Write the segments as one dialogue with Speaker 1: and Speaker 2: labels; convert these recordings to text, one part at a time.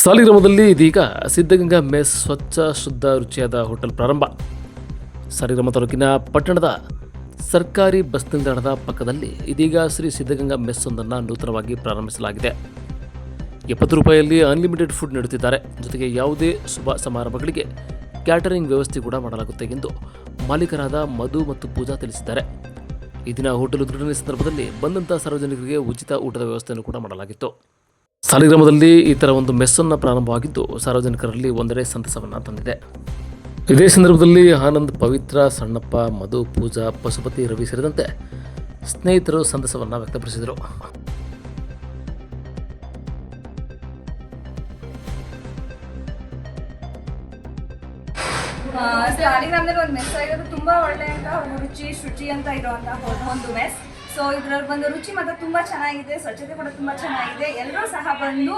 Speaker 1: ಸಾಲಿಗ್ರಾಮದಲ್ಲಿ ಇದೀಗ ಸಿದ್ಧಗಂಗಾ ಮೆಸ್ ಸ್ವಚ್ಛ, ಶುದ್ಧ, ರುಚಿಯಾದ ಹೋಟೆಲ್ ಪ್ರಾರಂಭ. ಸಾಲಿಗ್ರಾಮ ತಾಲೂಕಿನ ಪಟ್ಟಣದ ಸರ್ಕಾರಿ ಬಸ್ ನಿಲ್ದಾಣದ ಪಕ್ಕದಲ್ಲಿ ಇದೀಗ ಶ್ರೀ ಸಿದ್ಧಗಂಗಾ ಮೆಸ್ ಒಂದನ್ನು ನೂತನವಾಗಿ ಪ್ರಾರಂಭಿಸಲಾಗಿದೆ. ಎಪ್ಪತ್ತು ರೂಪಾಯಿಯಲ್ಲಿ ಅನ್ಲಿಮಿಟೆಡ್ ಫುಡ್ ನೀಡುತ್ತಿದ್ದಾರೆ. ಜೊತೆಗೆ ಯಾವುದೇ ಶುಭ ಸಮಾರಂಭಗಳಿಗೆ ಕ್ಯಾಟರಿಂಗ್ ವ್ಯವಸ್ಥೆ ಕೂಡ ಮಾಡಲಾಗುತ್ತೆ ಎಂದು ಮಾಲೀಕರಾದ ಮಧು ಮತ್ತು ಪೂಜಾ ತಿಳಿಸಿದ್ದಾರೆ. ಈ ದಿನ ಹೋಟೆಲ್ ಉದ್ಘಾಟನೆ ಸಂದರ್ಭದಲ್ಲಿ ಬಂದಂಥ ಸಾರ್ವಜನಿಕರಿಗೆ ಉಚಿತ ಊಟದ ವ್ಯವಸ್ಥೆಯನ್ನು ಕೂಡ ಮಾಡಲಾಗಿತ್ತು. ಸಾಲಿಗ್ರಾಮದಲ್ಲಿ ಈ ಥರ ಒಂದು ಮೆಸ್ಸನ್ನು ಪ್ರಾರಂಭವಾಗಿದ್ದು ಸಾರ್ವಜನಿಕರಲ್ಲಿ ಒಂದೆಡೆ ಸಂತಸವನ್ನು ತಂದಿದೆ. ಇದೇ ಸಂದರ್ಭದಲ್ಲಿ ಆನಂದ್, ಪವಿತ್ರ, ಸಣ್ಣಪ್ಪ, ಮಧು, ಪೂಜಾ, ಪಶುಪತಿ, ರವಿ ಸೇರಿದಂತೆ ಸ್ನೇಹಿತರು ಸಂತಸವನ್ನು ವ್ಯಕ್ತಪಡಿಸಿದರು.
Speaker 2: ಸಾಲಿಗ್ರಾಮದಲ್ಲಿ ಒಂದು ಮೆಸ್ ಆಗಿರೋದು ತುಂಬಾ ಒಳ್ಳೆ ಅಂತ ರುಚಿ, ಶುಚಿ ಅಂತ ಇರುವಂತಹ ಒಂದು ಮೆಸ್. ಸೊ ಇದ್ರಲ್ಲಿ ಬಂದು ರುಚಿ ಮಾತ್ರ ತುಂಬಾ ಚೆನ್ನಾಗಿದೆ ಸ್ವಚ್ಛತೆ ಕೂಡ ತುಂಬಾ ಚೆನ್ನಾಗಿದೆ. ಎಲ್ಲರೂ ಸಹ ಬಂದು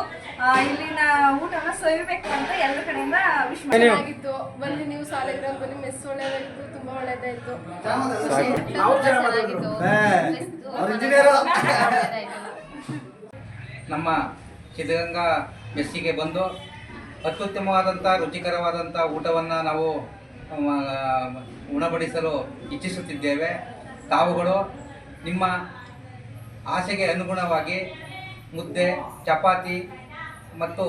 Speaker 2: ಇಲ್ಲಿನ ಊಟನ ಸವಿಬೇಕು ಅಂತ ಎಲ್ಲ ಕಡೆಯಿಂದ ವಿಶ್ ಬಂದು
Speaker 3: ಚೆನ್ನಾಗಿತ್ತು ಬನ್ನಿ ನೀವು ಸಾಲಿಗ್ರಾಮ ಬನ್ನಿ ಮೆಸ್ ಒಳ್ಳೇದಾಗಿತ್ತು ತುಂಬಾ ಒಳ್ಳೇದಾಯ್ತು.
Speaker 4: ನಮ್ಮ ಸಿದ್ಧಗಂಗಾ ಮೆಸ್ಸಿಗೆ ಬಂದು ಅತ್ಯುತ್ತಮವಾದಂಥ ರುಚಿಕರವಾದಂಥ ಊಟವನ್ನು ನಾವು ಉಣಬಡಿಸಲು ಇಚ್ಛಿಸುತ್ತಿದ್ದೇವೆ. ತಾವುಗಳು ನಿಮ್ಮ ಆಸೆಗೆ ಅನುಗುಣವಾಗಿ ಮುದ್ದೆ ಚಪಾತಿ ಮತ್ತು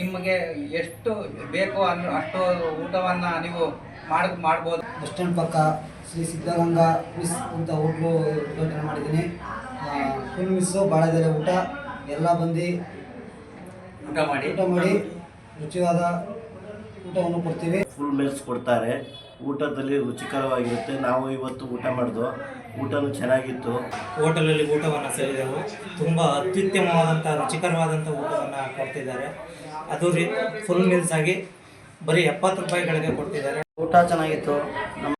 Speaker 4: ನಿಮಗೆ ಎಷ್ಟು ಬೇಕೋ ಅನ್ನೋ ಅಷ್ಟು ಊಟವನ್ನು ನೀವು ಮಾಡ್ ಮಾಡ್ಬೋದು.
Speaker 5: ಬಸ್ ಸ್ಟ್ಯಾಂಡ್ ಪಕ್ಕ ಶ್ರೀ ಸಿದ್ಧಗಂಗಾ ಮಿಸ್ ಅಂತ ಹೋಟ್ಲು ಉದ್ಘಾಟನೆ ಮಾಡಿದ್ದೀನಿ. ಫುಲ್ ಮಿಸ್ಸು ಭಾಳ ಇದ್ದಾರೆ ಊಟ ಎಲ್ಲ ಬಂದು
Speaker 4: ಊಟ ಮಾಡಿ.
Speaker 5: ಊಟ ಮಾಡಿ ರುಚಿಯಾದ ಊಟವನ್ನು ಕೊಡ್ತೀವಿ.
Speaker 6: ಫುಲ್ ಮಿಲ್ಸ್ ಕೊಡ್ತಾರೆ. ಊಟದಲ್ಲಿ ರುಚಿಕರವಾಗಿರುತ್ತೆ. ನಾವು ಇವತ್ತು ಊಟ ಮಾಡಿದ್ವು ಊಟನು ಚೆನ್ನಾಗಿತ್ತು.
Speaker 7: ಹೋಟೆಲಲ್ಲಿ ಊಟವನ್ನು ಸೇರಿದೆವು. ತುಂಬ ಅತ್ಯುತ್ತಮವಾದಂಥ ರುಚಿಕರವಾದಂಥ ಊಟವನ್ನು ಕೊಡ್ತಿದ್ದಾರೆ. ಅದು ರೀ ಫುಲ್ ಮೀಲ್ಸ್ ಆಗಿ ಬರೀ ಎಪ್ಪತ್ತು ರೂಪಾಯಿಗಳಿಗೆ ಕೊಡ್ತಿದ್ದಾರೆ.
Speaker 5: ಊಟ ಚೆನ್ನಾಗಿತ್ತು. ನಮ್ಮ